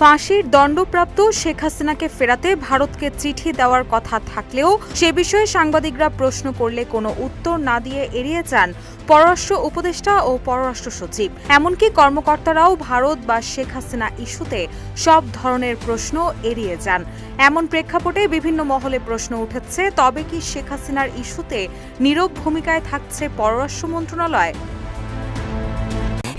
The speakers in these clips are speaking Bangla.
ফাঁসির দণ্ডপ্রাপ্ত শেখ হাসিনাকে ফেরাতে ভারতকে চিঠি দেওয়ার কথা থাকলেও সে বিষয়ে সাংবাদিকরা প্রশ্ন করলে কোনো উত্তর না দিয়ে এড়িয়ে যান পররাষ্ট্র উপদেষ্টা ও পররাষ্ট্র সচিব। এমনকি কর্মকর্তারাও ভারত বা শেখ হাসিনা ইস্যুতে সব ধরনের প্রশ্ন এড়িয়ে যান। এমন প্রেক্ষাপটে বিভিন্ন মহলে প্রশ্ন উঠেছে, তবে কি শেখ হাসিনার ইস্যুতে নীরব ভূমিকায় থাকছে পররাষ্ট্র মন্ত্রণালয়?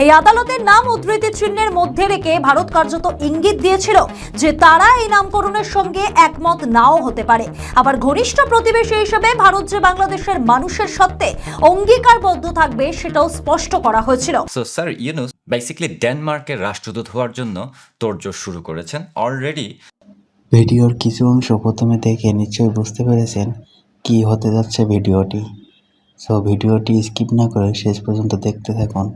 এই আদালতের নাম উদ্ধৃতি চিহ্নের মধ্যে রেখে ভারত কার্যত ইঙ্গিত দিয়েছিল যে তারা এই নামকরণের সঙ্গে একমত নাও হতে পারে। আবার ঘনিষ্ঠ প্রতিবেশী হিসেবে ভারত যে বাংলাদেশের মানুষের সত্ত্বে অঙ্গীকারবদ্ধ থাকবে সেটাও স্পষ্ট করা হয়েছিল। সো স্যার ইউনুস বেসিক্যালি ডেনমার্কের রাষ্ট্রদূত হওয়ার জন্য তোড়জোড় শুরু করেছেন অলরেডি ভিডিওর কিছু অংশ প্রথমে দেখে নিশ্চয়ই বুঝতে পেরেছেন কি হতে যাচ্ছে ভিডিওটি। সো ভিডিওটি স্কিপ না করে শেষ পর্যন্ত দেখতে থাকুন।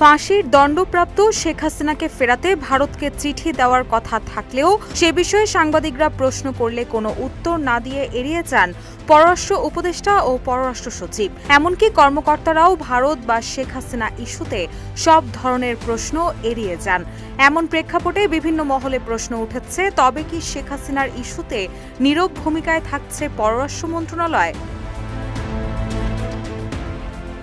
ফাঁসির দণ্ডপ্রাপ্ত শেখ হাসিনাকে ফেরাতে ভারতকে চিঠি দেওয়ার কথা থাকলেও সে বিষয়ে সাংবাদিকরা প্রশ্ন করলে কোনো উত্তর না দিয়ে এড়িয়ে যান পররাষ্ট্র উপদেষ্টা ও পররাষ্ট্র সচিব। এমনকি কর্মকর্তারাও ভারত বা শেখ হাসিনা ইস্যুতে সব ধরনের প্রশ্ন এড়িয়ে যান। এমন প্রেক্ষাপটে বিভিন্ন মহলে প্রশ্ন উঠেছে, তবে কি শেখ হাসিনার ইস্যুতে নীরব ভূমিকায় থাকছে পররাষ্ট্র মন্ত্রণালয়?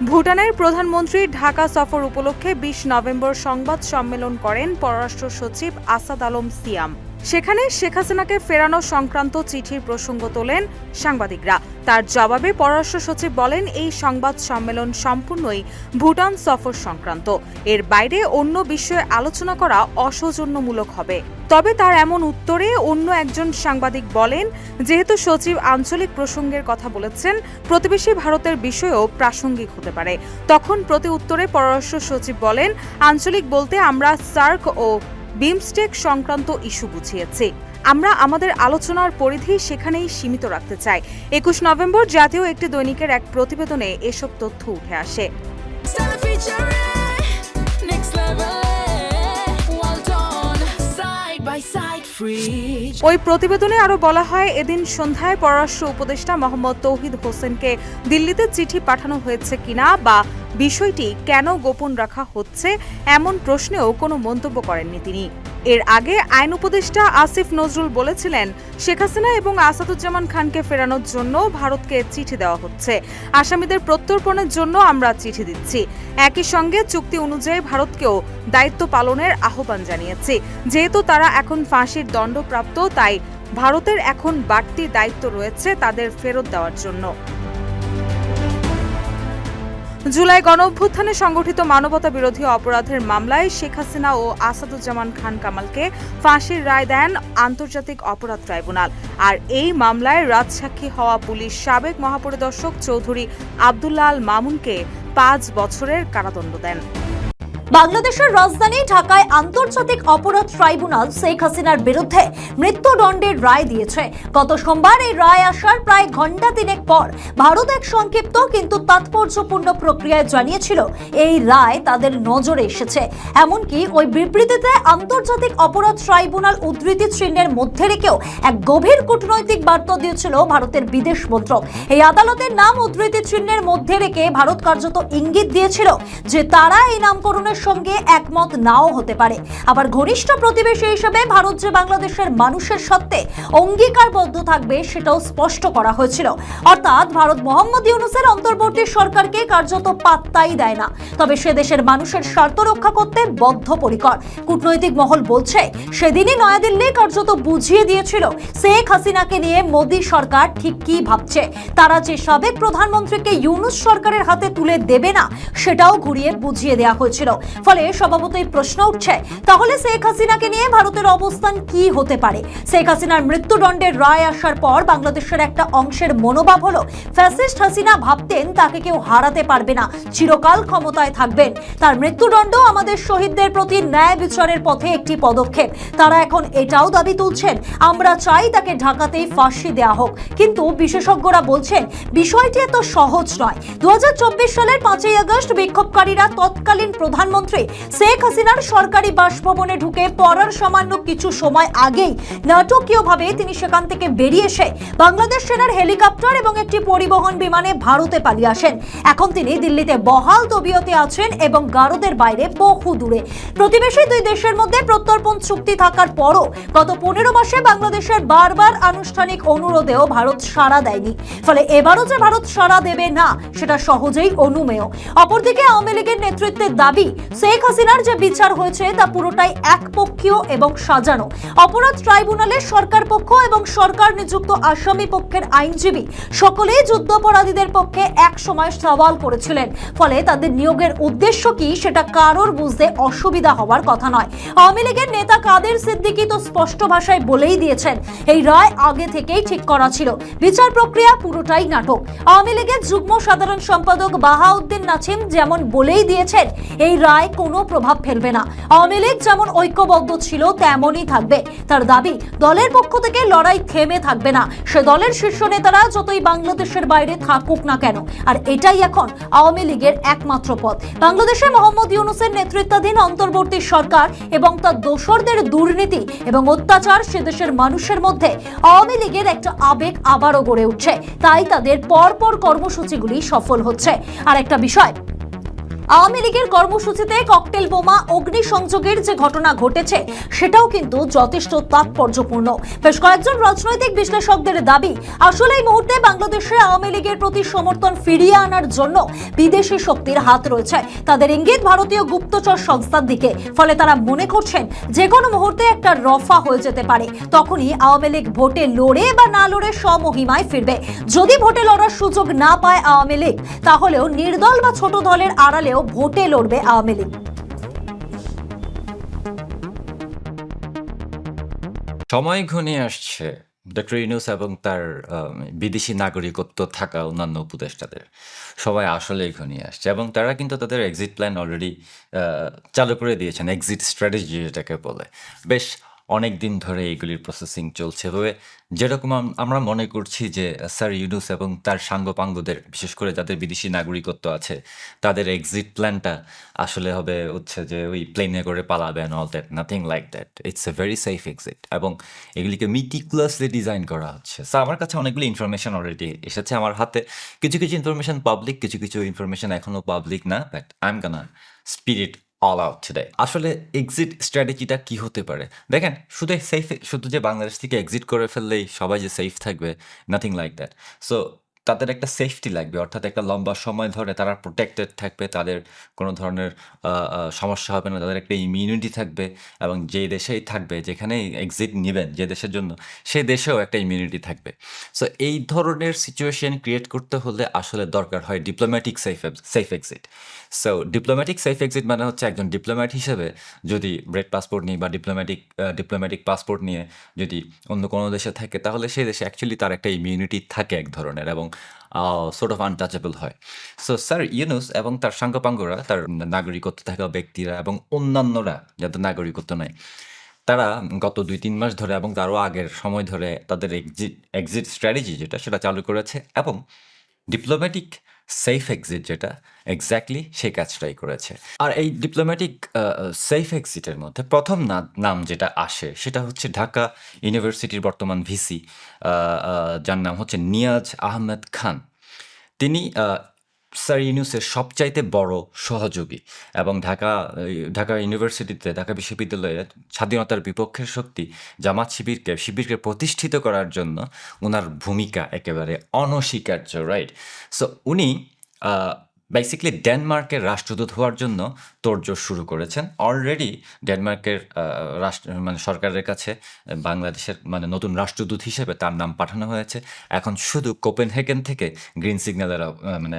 ভুটানের প্রধানমন্ত্রী ঢাকা সফর উপলক্ষে বিশ নভেম্বর সংবাদ সম্মেলন করেন পররাষ্ট্র সচিব আসাদ আলম সিয়াম। সেখানে শেখ হাসিনাকে ফেরানো সংক্রান্ত চিঠির প্রসঙ্গ তোলেন সাংবাদিকরা। তার জবাবে পররাষ্ট্র সচিব বলেন, এই সংবাদ সম্মেলন সম্পূর্ণই ভুটান সফর সংক্রান্ত। এর বাইরে অন্য বিষয়ে আলোচনা করা অসৌজন্যমূলক হবে। তবে তার এমন উত্তরে অন্য একজন সাংবাদিক বলেন, যেহেতু সচিব আঞ্চলিক প্রসঙ্গের কথা বলেছেন, প্রতিবেশী ভারতের বিষয়েও প্রাসঙ্গিক হতে পারে। তখন প্রতি উত্তরে পররাষ্ট্র সচিব বলেন, আঞ্চলিক বলতে আমরা সার্ক ও বিমস্টেক সংক্রান্ত ইস্যু বুঝিয়েছি। আমরা আমাদের আলোচনার পরিধি সেখানেই সীমিত রাখতে চাই। একুশ নভেম্বর জাতীয় একটি দৈনিকের এক প্রতিবেদনে এসব তথ্য উঠে আসে. ওই প্রতিবেদনে আরও বলা হয় এদিন সন্ধ্যায় পররাষ্ট্র উপদেষ্টা মোহাম্মদ তৌহিদ হোসেনকে দিল্লিতে চিঠি পাঠানো হয়েছে কিনা বা বিষয়টি কেন গোপন রাখা হচ্ছে এমন প্রশ্নেও কোনো মন্তব্য করেননি তিনি। এর আগে আইন উপদেষ্টা আসিফ নজরুল বলেছিলেন, শেখ হাসিনা এবং আসাদুজ্জামান খানকে ফেরানোর জন্য ভারতকে চিঠি দেওয়া হচ্ছে। আসামিদের প্রত্যর্পণের জন্য আমরা চিঠি দিচ্ছি। একই সঙ্গে চুক্তি অনুযায়ী ভারতকেও দায়িত্ব পালনের আহ্বান জানিয়েছি। যেহেতু তারা এখন ফাঁসির দণ্ডপ্রাপ্ত, তাই ভারতের এখন বাড়তি দায়িত্ব রয়েছে তাদের ফেরত দেওয়ার জন্য। জুলাই গণঅভ্যুত্থানে সংগঠিত মানবতা বিরোধী অপরাধের মামলায় শেখ হাসিনা ও আসাদুজ্জামান খান কামালকে ফাঁসির রায় দেন আন্তর্জাতিক অপরাধ ট্রাইব্যুনাল। আর এই মামলায় রাজসাক্ষী হওয়া পুলিশ সাবেক মহাপরিদর্শক চৌধুরী আবদুল্লাহ আল মামুনকে পাঁচ বছরের কারাদণ্ড দেন। বাংলাদেশের রাজধানী ঢাকায় আন্তর্জাতিক অপরাধ ট্রাইব্যুনাল শেখ হাসিনার বিরুদ্ধে মৃত্যুদণ্ডের রায় দিয়েছে। গত সোমবার এই রায় আসার প্রায় ঘণ্টা তিনেক পর ভারত এক সংক্ষিপ্ত কিন্তু তাৎপর্যপূর্ণ প্রক্রিয়ায় জানিয়েছিল, এই রায় তাদের নজরে এসেছে। এমনকি ওই বিবৃতিতে আন্তর্জাতিক অপরাধ ট্রাইব্যুনাল উদ্ধৃতি চিহ্নের মধ্যে রেখেও এক গভীর কূটনৈতিক বার্তা দিয়েছিল ভারতের বিদেশ মন্ত্রক। এই আদালতের নাম উদ্ধৃতি চিহ্নের মধ্যে রেখে ভারত কার্যত ইঙ্গিত দিয়েছিল যে তারা এই নামকরণের সঙ্গে একমত নাও হতে পারে। আবার ঘনিষ্ঠ প্রতিবেশী হিসেবে ভারত যে বাংলাদেশের মানুষের সত্ত্বে অঙ্গীকারবদ্ধ থাকবে, সেটাও স্পষ্ট করা হয়েছিল। অর্থাৎ ভারত মোহাম্মদ ইউনুসের অন্তর্বর্তী সরকারকে কার্যত পাত্তাই দেয় না। তবে সে দেশের মানুষের স্বার্থ রক্ষা করতে বদ্ধপরিকর। কূটনৈতিক মহল বলছে, সেদিনই নয়াদিল্লি কার্যত বুঝিয়ে দিয়েছিল, শেখ হাসিনাকে নিয়ে মোদী সরকার ঠিক কি ভাবছে। তারা যে সাবেক প্রধানমন্ত্রীকে ইউনুস সরকারের হাতে তুলে দেবে না, সেটাও ঘুরিয়ে বুঝিয়ে দেওয়া হয়েছিল। ফলে স্বভাবতই প্রশ্ন উঠছে, তাহলে শেখ হাসিনাকে নিয়ে ভারতের অবস্থান কি হতে পারে? শেখ হাসিনার মৃত্যুদণ্ডের রায় আসার পর বাংলাদেশের একটা অংশের মনোভাব হলো, ফ্যাসিস্ট হাসিনা ভাবতেন তাকে কেউ হারাতে পারবে না, চিরকাল ক্ষমতায় থাকবেন। তার মৃত্যুদণ্ড আমাদের শহীদদের প্রতি ন্যায় বিচারের পথে একটি পদক্ষেপ। তারা এখন এটাও দাবি তুলছেন, আমরা চাই তাকে ঢাকাতেই ফাঁসি দেওয়া হোক। কিন্তু বিশেষজ্ঞরা বলছেন, বিষয়টি এত সহজ নয়। দু সালের পাঁচই আগস্ট বিক্ষোভকারীরা তৎকালীন প্রধানমন্ত্রী প্রধানমন্ত্রী শেখ হাসিনার সরকারি বাসভবনে ঢুকে পড়ার সামান্য কিছু সময় আগেই নাটকীয়ভাবে তিনি সেখান থেকে বেরিয়ে এসে বাংলাদেশ সেনার হেলিকপ্টার এবং একটি পরিবহন বিমানে ভারতে পালিয়ে আসেন। এখন তিনি দিল্লিতে বহাল তবিয়তে আছেন এবং গারদের বাইরে বহু দূরে। প্রতিবেশী দুই দেশের মধ্যে প্রত্যর্পণ চুক্তি থাকার পরও গত পনেরো মাসে বাংলাদেশের বারবার আনুষ্ঠানিক অনুরোধেও ভারত সাড়া দেয়নি। ফলে এবারও যে ভারত সাড়া দেবে না, সেটা সহজেই অনুমেয়। অপরদিকে আওয়ামী লীগের নেতৃত্বের দাবি শেখ হাসিনার যে বিচার হয়েছে তা পুরোটাই একপক্ষীয় এবং সাজানো। অপরাধ ট্রাইব্যুনালে সরকার পক্ষ এবং সরকার নিযুক্ত আসামি পক্ষের আইনজীবী সকলেই যুদ্ধাপরাধীদের পক্ষে এক সময় সওয়াল করেছিলেন। ফলে তাদের নিয়োগের উদ্দেশ্য কি সেটা কারোর বুঝতে অসুবিধা হওয়ার কথা নয়। আওয়ামী লীগের নেতা কাদের সিদ্দিকী তো স্পষ্ট ভাষায় বলেই দিয়েছেন, এই রায় আগে থেকেই ঠিক করা ছিল। বিচার প্রক্রিয়া পুরোটাই নাটক। আওয়ামী লীগের যুগ্ম সাধারণ সম্পাদক বাহাউদ্দিন নাছিম যেমন বলেই দিয়েছেন, এই রায় কোনো প্রভাব ফেলবে না। আওয়ামী লীগ যেমন ঐক্যবদ্ধ ছিল, তেমনই থাকবে। তার দাবি, দলের পক্ষ থেকে লড়াই থেমে থাকবে না। সে দলের শীর্ষ নেতারা যতই বাংলাদেশের বাইরে থাকুক না কেন, আর এটাই এখন আওয়ামী লীগের একমাত্র পথ। বাংলাদেশে মোহাম্মদ ইউনুসের নেতৃত্বাধীন অন্তর্বর্তী সরকার এবং তার দোসরদের দুর্নীতি এবং অত্যাচার সে দেশের মানুষের মধ্যে আওয়ামী লীগের একটা আবেগ আবারও গড়ে উঠছে। তাই তাদের পরপর কর্মসূচিগুলি সফল হচ্ছে। আর একটা বিষয় আওয়ামী লীগের কর্মসূচিতে ককটেল বোমা, অগ্নিসংযোগের যে ঘটনা ঘটেছে, সেটাও কিন্তু যথেষ্ট তাৎপর্যপূর্ণ। বেশ কয়েকজন রাজনৈতিক বিশ্লেষকদের দাবি, আসলে এই মুহূর্তে বাংলাদেশে আওয়ামী লীগের প্রতি সমর্থন ফিরিয়ে আনার জন্য বিদেশি শক্তির হাত রয়েছে। তাদের ইঙ্গিত, ভারতীয় গুপ্তচর সংস্থার দিকে। ফলে তারা মনে করছেন, যে কোনো মুহূর্তে একটা রফা হয়ে যেতে পারে। তখনই আওয়ামী লীগ ভোটে লড়ে বা না লড়ে স্বমহিমায় ফিরবে। যদি ভোটে লড়ার সুযোগ না পায় আওয়ামী লীগ, তাহলেও নির্দল বা ছোট দলের আড়ালেও ভোটে লড়বে আওয়ামী লীগ। সময় ঘনিয়ে আসছে। ডক্টর ইউনুস এবং তার বিদেশি নাগরিকত্ব থাকা অন্যান্য উপদেষ্টাদের। সবাই আসলেই ঘনিয়ে আসছে এবং তারা কিন্তু তাদের এক্সিট প্ল্যান অলরেডি চালু করে দিয়েছেন এক্সিট স্ট্র্যাটেজি যেটাকে বলে। বেশ অনেক দিন ধরে এইগুলির প্রসেসিং চলছে। তবে যেরকম আমরা মনে করছি যে, স্যার ইউনুস এবং তার সাঙ্গপাঙ্গদের, বিশেষ করে যাদের বিদেশি নাগরিকত্ব আছে, তাদের এক্সিট প্ল্যানটা আসলে হবে হচ্ছে যে, ওই প্লেনে করে পালাবেন all that nothing like that it's a very safe exit এবং এগুলিকে মিটিকুলাসলি ডিজাইন করা হচ্ছে। স্যার আমার কাছে অনেকগুলি ইনফরমেশন অলরেডি এসেছে আমার হাতে। কিছু কিছু ইনফরমেশন পাবলিক কিছু কিছু ইনফরমেশন এখনও পাবলিক না but I am gonna spill it all out today আসলে এক্সিট স্ট্র্যাটেজিটা কি হতে পারে? দেখেন, শুধু সেফ শুধু যে বাংলাদেশ থেকে এক্সিট করে ফেললেই সবাই যে সেফ থাকবে নাথিং লাইক দ্যাট সো তাদের একটা সেফটি লাগবে, অর্থাৎ একটা লম্বা সময় ধরে তারা প্রোটেক্টেড থাকবে, তাদের কোনো ধরনের সমস্যা হবে না, তাদের একটা ইমিউনিটি থাকবে এবং যে দেশেই থাকবে, যেখানেই এক্সিট নেবেন, যে দেশের জন্য সেই দেশেও একটা ইমিউনিটি থাকবে। সো এই ধরনের সিচুয়েশন ক্রিয়েট করতে হলে আসলে দরকার হয় diplomatic safe safe exit so diplomatic safe exit মানে হচ্ছে একজন ডিপ্লোম্যাট হিসেবে যদি ব্রেড পাসপোর্ট নিয়ে বা ডিপ্লোম্যাটিক ডিপ্লোম্যাটিক পাসপোর্ট নিয়ে যদি অন্য কোনো দেশে থাকে, তাহলে সেই দেশে অ্যাকচুয়ালি তার একটা ইমিউনিটি থাকে এক ধরনের এবং সোর্ট অফ আনটাচেবল হয়। সো স্যার ইউনুস এবং তার সাঙ্গপাঙ্গরা, তার নাগরিকত্ব থাকা ব্যক্তিরা এবং অন্যান্যরা, যাদের নাগরিকত্ব নাই, তারা গত দুই তিন মাস ধরে এবং তারও আগের সময় ধরে তাদের এক্সিট এক্সিট স্ট্র্যাটেজি যেটা, সেটা চালু করেছে এবং ডিপ্লোম্যাটিক সেফ এক্সিট যেটা এক্স্যাক্টলি সেই কাজটাই করেছে। আর এই ডিপ্লোম্যাটিক সেফ এক্সিটের মধ্যে প্রথম নাম যেটা আসে, সেটা হচ্ছে ঢাকা ইউনিভার্সিটির বর্তমান ভিসি যার নাম হচ্ছে নিয়াজ আহমেদ খান। তিনি স্যার ইউনুসের সবচাইতে বড় সহযোগী এবং ঢাকা ঢাকা ইউনিভার্সিটিতে, ঢাকা বিশ্ববিদ্যালয়ে স্বাধীনতার বিপক্ষের শক্তি জামাত শিবিরকে শিবিরকে প্রতিষ্ঠিত করার জন্য ওনার ভূমিকা একেবারে অনস্বীকার্য রাইট সো উনি বেসিক্যালি ডেনমার্কের রাষ্ট্রদূত হওয়ার জন্য তোড়জোড় শুরু করেছেন। অলরেডি ডেনমার্কের রাষ্ট্র মানে সরকারের কাছে, বাংলাদেশের মানে নতুন রাষ্ট্রদূত হিসেবে তার নাম পাঠানো হয়েছে। এখন শুধু কোপেনহেগেন থেকে গ্রিন সিগন্যালের মানে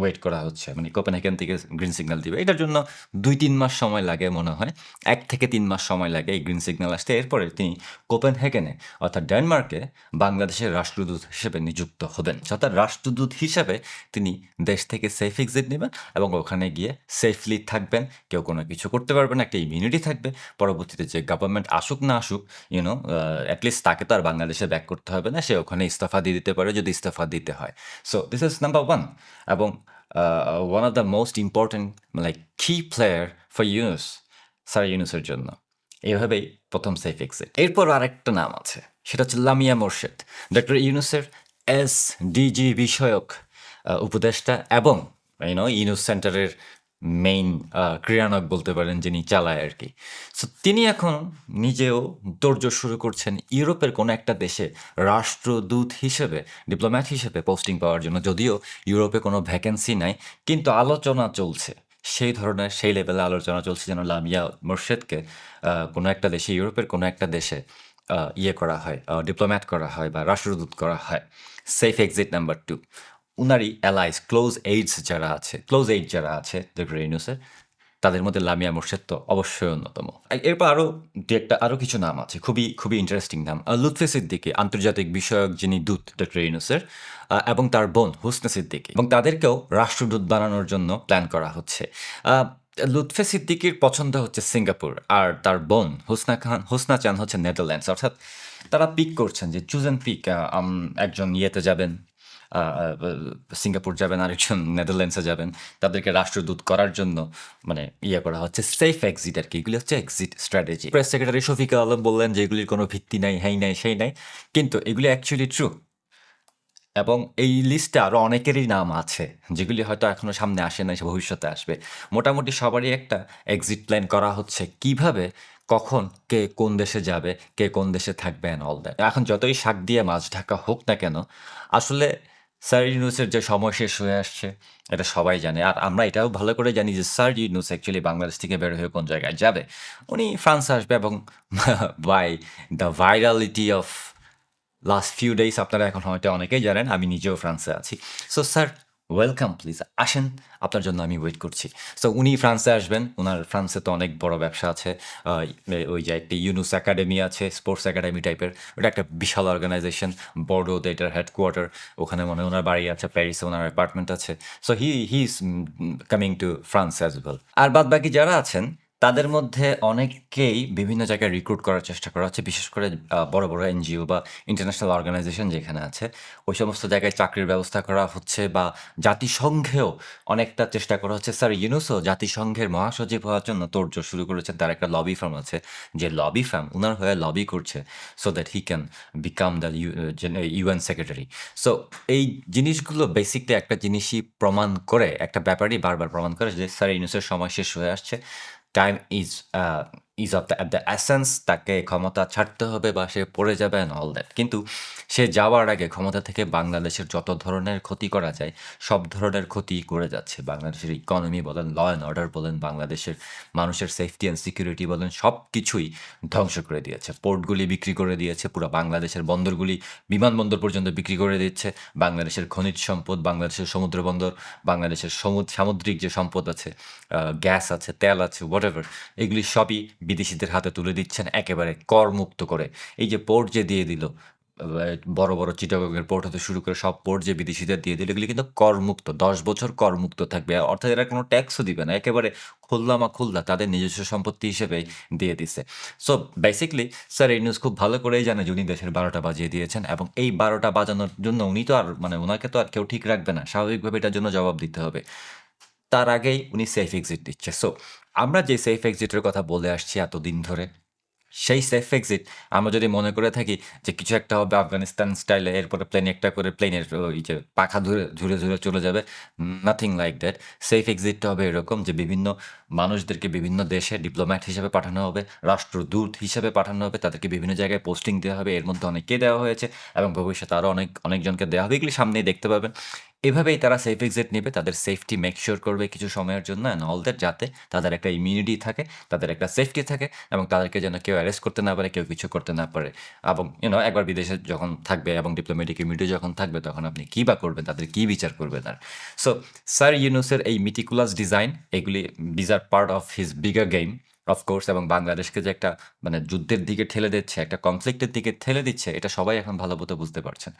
ওয়েট করা হচ্ছে। মানে কোপেনহেগেন থেকে গ্রিন সিগন্যাল দিবে। এটার জন্য দুই তিন মাস সময় লাগে মনে হয়। এক থেকে তিন মাস সময় লাগে এই গ্রিন সিগন্যাল আসতে। এরপরে তিনি কোপেনহেগেনে অর্থাৎ ডেনমার্কে বাংলাদেশের রাষ্ট্রদূত হিসেবে নিযুক্ত হবেন। অর্থাৎ রাষ্ট্রদূত হিসেবে তিনি দেশ থেকে সেফ এক্সিট নেবেন এবং ওখানে গিয়ে সেফলি থাকবেন। কেউ কোনো কিছু করতে পারবেন একটা ইমিউনিটি থাকবে। পরবর্তীতে যে গভর্নমেন্ট আসুক না আসুক ইউনো অ্যাটলিস্ট তাকে তো আর বাংলাদেশে ব্যাক করতে হবে না, সে ওখানে ইস্তফা দিয়ে দিতে পারে যদি ইস্তফা দিতে হয়। So this is number one এবং one of the most important like key player for Yunus sir ইউনুসের জন্য। এভাবেই প্রথম সেফ এক্সিট এরপর আরেকটা নাম আছে, সেটা হচ্ছে লামিয়া মোর্শেদ। ডক্টর ইউনুসের এস ডিজি বিষয়ক উপদেষ্টা এবং ইউনো ইউনুস সেন্টারের মেইন ক্রীড়ানক বলতে পারেন যিনি চালায় আর কি। সো তিনি এখন নিজেও তোড়জোড় শুরু করছেন ইউরোপের কোনো একটা দেশে রাষ্ট্রদূত হিসেবে, ডিপ্লোম্যাট হিসেবে পোস্টিং পাওয়ার জন্য। যদিও ইউরোপে কোনো ভ্যাকেন্সি নাই, কিন্তু আলোচনা চলছে। সেই ধরনের, সেই লেভেলে আলোচনা চলছে যেন লামিয়া মোর্শেদকে কোনো একটা দেশে, ইউরোপের কোনো একটা দেশে ইয়ে করা হয় ডিপ্লোম্যাট করা হয় বা রাষ্ট্রদূত করা হয়। সেফ এক্সিট নাম্বার টু উনারই অ্যালাইস ক্লোজ এইডস যারা আছে ক্লোজ এইড যারা আছে ডক্টর ইউনুসের তাদের মধ্যে লামিয়া মোর্শেদ তো অবশ্যই অন্যতম। এরপর আরও দু একটা আরও কিছু নাম আছে, খুবই খুবই ইন্টারেস্টিং নাম। লুৎফে সিদ্দিকি, আন্তর্জাতিক বিষয়ক যিনি দূত ডক্টর ইউনুসের এবং তার বোন, হুসনে সিদ্দিকি। এবং তাদেরকেও রাষ্ট্রদূত বানানোর জন্য প্ল্যান করা হচ্ছে। লুৎফে সিদ্দিকির পছন্দ হচ্ছে সিঙ্গাপুর, আর তার বোন, হুসনা খান, হুসনা চান হচ্ছে নেদারল্যান্ডস। অর্থাৎ তারা পিক করছেন যে চুজ অ্যান্ড পিক একজন ইয়েতে যাবেন সিঙ্গাপুর যাবেন, আরেকজন নেদারল্যান্ডসে যাবেন, তাদেরকে রাষ্ট্রদূত করার জন্য মানে ইয়ে করা হচ্ছে সেফ এক্সিট আর কি। এগুলি হচ্ছে exit strategy press secretary Shafiqa Alam বললেন যে এগুলির কোনো ভিত্তি নাই হ্যাঁ নাই, সেই নাই, কিন্তু এগুলি অ্যাকচুয়ালি ট্রু এবং এই লিস্টে আরও অনেকেরই নাম আছে, যেগুলি হয়তো এখনও সামনে আসে নাই ভবিষ্যতে আসবে। মোটামুটি সবারই একটা এক্সিট প্ল্যান করা হচ্ছে, কীভাবে, কখন, কে কোন দেশে যাবে, কে কোন দেশে থাকবে অ্যান্ড অল দ্যাট এখন যতই শাক দিয়ে মাছ ঢাকা হোক না কেন, আসলে স্যার ইউনুসের যে সময় শেষ হয়ে আসছে, এটা সবাই জানে। আর আমরা এটাও ভালো করে জানি যে স্যার ইউনুস অ্যাকচুয়ালি বাংলাদেশ থেকে বের হয়ে কোন জায়গায় যাবে। উনি ফ্রান্স আসবে এবং by the virality of last few days আপনারা এখন হয়তো অনেকেই জানেন, আমি নিজেও ফ্রান্সে আছি। সো স্যার ওয়েলকাম প্লিজ আসেন, আপনার জন্য আমি ওয়েট করছি। সো উনি ফ্রান্সে আসবেন। ওনার ফ্রান্সে তো অনেক বড় ব্যবসা আছে। ওই যে একটি ইউনুস একাডেমি আছে স্পোর্টস একাডেমি টাইপের ওটা একটা বিশাল অর্গানাইজেশন বড়ো এটার হেডকোয়ার্টার ওখানে মনে হয় ওনার বাড়ি আছে প্যারিসে ওনার অ্যাপার্টমেন্ট আছে। So he he is coming to France as well আর বাদ বাকি যারা আছেন তাদের মধ্যে অনেককেই বিভিন্ন জায়গায় রিক্রুট করার চেষ্টা করা হচ্ছে বিশেষ করে বড় বড় এনজিও বা ইন্টারন্যাশনাল অর্গানাইজেশন যেখানে আছে। ওই সমস্ত জায়গায় চাকরির ব্যবস্থা করা হচ্ছে বা জাতিসংঘেও অনেকটা চেষ্টা করা হচ্ছে। স্যার ইউনুসও জাতিসংঘের মহাসচিব হওয়ার জন্য তোড়জোড় শুরু করেছেন। তার একটা লবি ফার্ম আছে, যে লবি ফার্ম ওনার হয়ে লবি করছে so that he can become the UN secretary so এই জিনিসগুলো বেসিকলি একটা জিনিসই প্রমাণ করে, একটা ব্যাপারই বারবার প্রমাণ করে যে স্যার ইউনুসের সময় শেষ হয়ে আসছে। Time is is of the at the essence তাকে ক্ষমতা ছাড়তে হবে বা সে পড়ে যাবে অ্যান্ড অল দ্যাট কিন্তু সে যাওয়ার আগে ক্ষমতা থেকে বাংলাদেশের যত ধরনের ক্ষতি করা যায়, সব ধরনের ক্ষতি করে যাচ্ছে। বাংলাদেশের ইকোনমি বলেন ল অ্যান্ড অর্ডার বলেন, বাংলাদেশের মানুষের সেফটি অ্যান্ড সিকিউরিটি বলেন, সব কিছুই ধ্বংস করে দিয়েছে। পোর্টগুলি বিক্রি করে দিয়েছে, পুরো বাংলাদেশের বন্দরগুলি বিমানবন্দর পর্যন্ত বিক্রি করে দিচ্ছে। বাংলাদেশের খনিজ সম্পদ, বাংলাদেশের সমুদ্র বন্দর, বাংলাদেশের সমুদ্র সামুদ্রিক যে সম্পদ আছে গ্যাস আছে, তেল আছে হোয়াট এগুলি সবই বিদেশিদের হাতে তুলে দিচ্ছেন, একেবারে করমুক্ত করে। এই যে পোর্ট যে দিয়ে দিল বড় বড় চিটাগংয়ের পোর্ট হতে শুরু করে সব পোর্ট যে বিদেশিদের দিয়ে দিল, এগুলি কিন্তু করমুক্ত, দশ বছর করমুক্ত থাকবে। অর্থাৎ এরা কোনো ট্যাক্সও দিবে না, একেবারে খুললামা খুললা তাদের নিজস্ব সম্পত্তি হিসেবে দিয়ে দিছে। সো বেসিকলি স্যার এই নিউজ খুব ভালো করেই জানে উনি দেশের বারোটা বাজিয়ে দিয়েছেন এবং এই বারোটা বাজানোর জন্য উনি তো আর মানে ওনাকে তো আর কেউ ঠিক রাখবে না, স্বাভাবিকভাবে এটার জন্য জবাব দিতে হবে। তার আগেই উনি সেফ এক্সিট দিচ্ছে। সো আমরা যে সেফ এক্সিটের কথা বলে আসছি এতদিন ধরে, সেই সেফ এক্সিট আমরা যদি মনে করে থাকি যে কিছু একটা হবে আফগানিস্তান স্টাইলে এরপরে প্লেন একটা করে প্লেনের ওই যে পাখা ধরে ঝুরে ঝুরে চলে যাবে নাথিং লাইক দ্যাট সেফ এক্সিটটা হবে এরকম যে বিভিন্ন মানুষদেরকে বিভিন্ন দেশে ডিপ্লোম্যাট হিসেবে পাঠানো হবে, রাষ্ট্রদূত হিসেবে পাঠানো হবে, তাদেরকে বিভিন্ন জায়গায় পোস্টিং দেওয়া হবে, এর মধ্যে অনেককে দেওয়া হয়েছে এবং ভবিষ্যতে আরও অনেক, অনেকজনকে দেওয়া হবে। এগুলি সামনেই দেখতে পাবেন। এভাবেই তারা সেফ এক্সিট নেবে, তাদের সেফটি মেক শিওর করবে কিছু সময়ের জন্য অ্যান্ড অল দ্যাট যাতে তাদের একটা ইমিউনিটি থাকে, তাদের একটা সেফটি থাকে এবং তাদেরকে যেন কেউ অ্যারেস্ট করতে না পারে, কেউ কিছু করতে না পারে। এবং ইউনো একবার বিদেশে যখন থাকবে এবং ডিপ্লোমেটিক ইমিউনিটি যখন থাকবে, তখন আপনি কী বা করবেন, তাদের কী বিচার করবেন আর? সো স্যার ইউনুসের এই মিটিকুলাস ডিজাইন এগুলি these are part of his bigger game of course এবং বাংলাদেশকে যে একটা মানে যুদ্ধের দিকে ঠেলে দিচ্ছে, একটা কনফ্লিক্টের দিকে ঠেলে দিচ্ছে, এটা সবাই এখন ভালো মতো বুঝতে পারছেন।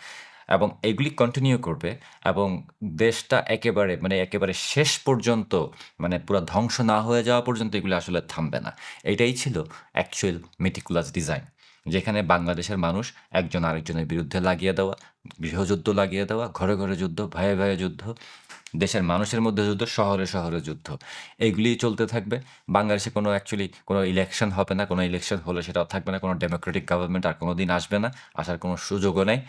এবং এগুলি কন্টিনিউ করবে, এবং দেশটা একেবারে মানে একেবারে শেষ পর্যন্ত মানে পুরো ধ্বংস না হয়ে যাওয়া পর্যন্ত এগুলি আসলে থামবে না। এটাই ছিল অ্যাকচুয়াল মেটিকুলাস ডিজাইন যেখানে বাংলাদেশের মানুষ একজন আরেকজনের বিরুদ্ধে লাগিয়ে দেওয়া, গৃহযুদ্ধ লাগিয়ে দেওয়া, ঘরে ঘরে যুদ্ধ, ভয়ে ভয়ে যুদ্ধ দেশের মানুষের মধ্যে যুদ্ধ, শহরে শহরে যুদ্ধ। এগুলি চলতে থাকবে। বাংলাদেশে কোনো অ্যাকচুয়ালি কোনো ইলেকশন হবে না। কোনো ইলেকশন হলে সেটাও থাকবে না। কোনো ডেমোক্রেটিক গভর্নমেন্ট আর কোনো দিন আসবে না। আসার কোনো সুযোগও নেই।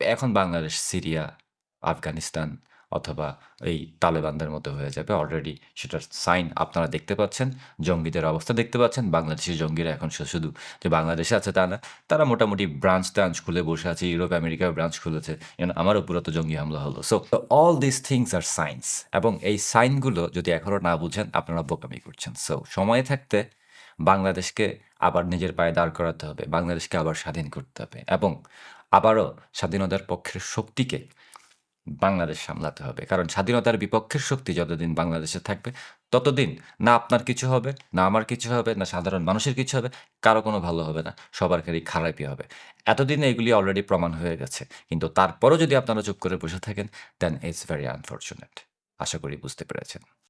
এখন বাংলাদেশ, সিরিয়া, আফগানিস্তান অথবা এই তালেবানদের মতো হয়ে যাবে অলরেডি সেটার সাইন আপনারা দেখতে পাচ্ছেন, জঙ্গিদের অবস্থা দেখতে পাচ্ছেন, বাংলাদেশি জঙ্গিরা এখন শুধু যে বাংলাদেশে আছে তা না, তারা মোটামুটি ব্রাঞ্চ ট্রাঞ্চ খুলে বসে আছে ইউরোপ আমেরিকায় ব্রাঞ্চ খুলেছে আমার উপরও তো জঙ্গি হামলা হলো। So all this things are signs এবং এই সাইনগুলো যদি এখনও না বুঝেন, আপনারা বোকামি করছেন। সো সময় থাকতে বাংলাদেশকে আবার নিজের পায়ে দাঁড় করাতে হবে, বাংলাদেশকে আবার স্বাধীন করতে হবে এবং আবারও স্বাধীনতার পক্ষের শক্তিকে বাংলাদেশ সামলাতে হবে। কারণ স্বাধীনতার বিপক্ষের শক্তি যতদিন বাংলাদেশে থাকবে, ততদিন না আপনার কিছু হবে, না আমার কিছু হবে, না সাধারণ মানুষের কিছু হবে, কারও কোনো ভালো হবে না, সবার খালি খারাপই হবে। এতদিন এগুলি অলরেডি প্রমাণ হয়ে গেছে। কিন্তু তারপরও যদি আপনারা চুপ করে বসে থাকেন দেন ইটস ভেরি আনফর্চুনেট আশা করি বুঝতে পেরেছেন।